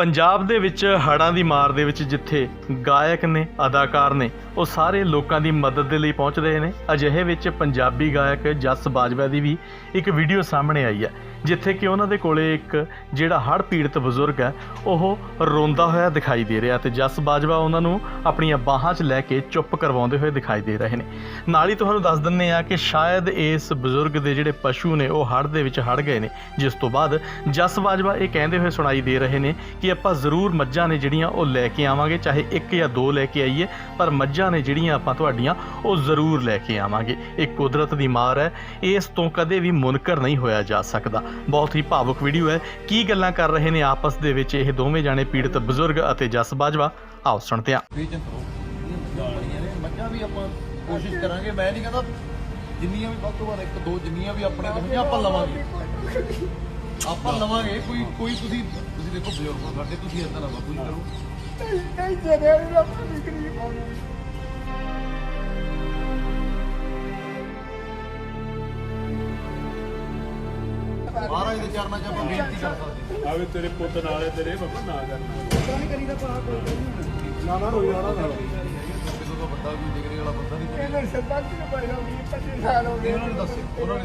ਪੰਜਾਬ ਦੇ ਵਿੱਚ ਹੜ੍ਹਾਂ ਦੀ ਮਾਰ ਦੇ ਵਿੱਚ ਜਿੱਥੇ ਗਾਇਕ ਨੇ, ਅਦਾਕਾਰ ਨੇ, ਉਹ ਸਾਰੇ ਲੋਕਾਂ ਦੀ ਮਦਦ ਦੇ ਲਈ ਪਹੁੰਚ ਰਹੇ ਨੇ। ਅਜਿਹੇ ਵਿੱਚ ਪੰਜਾਬੀ ਗਾਇਕ ਜਸ ਬਾਜਵਾ ਦੀ ਵੀ ਇੱਕ ਵੀਡੀਓ ਸਾਹਮਣੇ ਆਈ ਹੈ, ਜਿੱਥੇ ਕਿ ਉਹਨਾਂ ਦੇ ਕੋਲੇ ਇੱਕ ਜਿਹੜਾ ਹੜ੍ਹ ਪੀੜਤ ਬਜ਼ੁਰਗ ਹੈ, ਉਹ ਰੋਂਦਾ ਹੋਇਆ ਦਿਖਾਈ ਦੇ ਰਿਹਾ ਤੇ ਜਸ ਬਾਜਵਾ ਉਹਨਾਂ ਨੂੰ ਆਪਣੀਆਂ ਬਾਹਾਂ 'ਚ ਲੈ ਕੇ ਚੁੱਪ ਕਰਵਾਉਂਦੇ ਹੋਏ ਦਿਖਾਈ ਦੇ ਰਹੇ ਨੇ। ਨਾਲ ਹੀ ਤੁਹਾਨੂੰ ਦੱਸ ਦਿੰਨੇ ਆ ਕਿ ਸ਼ਾਇਦ ਇਸ ਬਜ਼ੁਰਗ ਦੇ ਜਿਹੜੇ ਪਸ਼ੂ ਨੇ, ਉਹ ਹੜ੍ਹ ਦੇ ਵਿੱਚ ਹੜ ਗਏ ਨੇ, ਜਿਸ ਤੋਂ ਬਾਅਦ ਜਸ ਬਾਜਵਾ ਇਹ ਕਹਿੰਦੇ ਹੋਏ ਸੁਣਾਈ ਦੇ ਰਹੇ ਨੇ ਕਿ ਆਪਾਂ ਜ਼ਰੂਰ ਮੱਝਾਂ ਨੇ ਜਿਹੜੀਆਂ ਉਹ ਲੈ ਕੇ ਆਵਾਂਗੇ, ਚਾਹੇ ਇੱਕ ਜਾਂ ਦੋ ਲੈ ਕੇ ਆਈਏ, ਪਰ ਮੱਝਾਂ ਨੇ ਜਿਹੜੀਆਂ ਆਪਾਂ ਤੁਹਾਡੀਆਂ, ਉਹ ਜ਼ਰੂਰ ਲੈ ਕੇ ਆਵਾਂਗੇ। ਇਹ ਕੁਦਰਤ ਦੀ ਮਾਰ ਹੈ। ਇਸ ਤੋਂ ਕਦੇ ਵੀ ਮੁਨਕਰ ਨਹੀਂ ਹੋਇਆ ਜਾ ਸਕਦਾ। ਬਹੁਤ ਹੀ ਭਾਵੁਕ ਵੀਡੀਓ ਹੈ। ਕੀ ਗੱਲਾਂ ਕਰ ਰਹੇ ਨੇ ਆਪਸ ਦੇ ਵਿੱਚ ਇਹ ਦੋਵੇਂ ਜਾਣੇ, ਪੀੜਤ ਬਜ਼ੁਰਗ ਅਤੇ ਜਸ ਬਾਜਵਾ? ਆਓ ਸੁਣਦੇ ਹਾਂ। ਮੱਝਾਂ ਵੀ ਆਪਾਂ ਕੋਸ਼ਿਸ਼ ਕਰਾਂਗੇ। ਮੈਂ ਨਹੀਂ ਕਹਿੰਦਾ ਜਿੰਨੀਆਂ ਵੀ ਵੱਧ ਤੋਂ ਵੱਧ, ਇੱਕ ਦੋ ਜਿੰਨੀਆਂ ਵੀ ਆਪਣੇ ਹੋਣਗੀਆਂ ਆਪਾਂ ਲਵਾਂਗੇ। ਆਪਾਂ ਲਵਾਂਗੇ ਕੋਈ ਕੋਈ ਤੁਸੀਂ ਤੁਸੀਂ ਦੇਖੋ ਬਜ਼ੁਰਗ ਸਾਡੇ ਤੁਸੀਂ ਇਦਾਂ ਨਾ ਜੀ ਕਰੋ ਨਹੀਂ। ਜਿਹੜੇ ਰੱਬ ਦੀ ਗਰੀਬ ਹੋਣੀ ਮਹਾਰਾਜ ਦੇ ਚਰਨਾਂ 'ਚ ਆਪਾਂ ਬੇਨਤੀ ਕਰ ਸਕਦੇ ਆਵੇ ਤੇਰੇ ਪੁੱਤ ਨਾਲੇ ਤੇਰੇ ਬਾਬਾ ਨਾ ਕਰਨਾ ਨਹੀਂ ਕਰੀਦਾ ਪਾ ਕੋਈ ਨਹੀਂ ਨਾ ਨਾ ਰੋਈ ਜਾਣਾ ਨਾ ਕਿਸੇ ਤੋਂ ਵੱਡਾ ਕੋਈ ਡਿਗਰੀ ਵਾਲਾ ਬੰਦਾ ਨਹੀਂ ਇਹਨੇ ਸਰਪੰਚ ਨੂੰ ਪਾਇਆ ਵੀ 25 ਸਾਲ ਹੋ ਗਏ। ਉਹਨਾਂ ਨੇ ਦੱਸੇ ਉਹਨਾਂ ਨੇ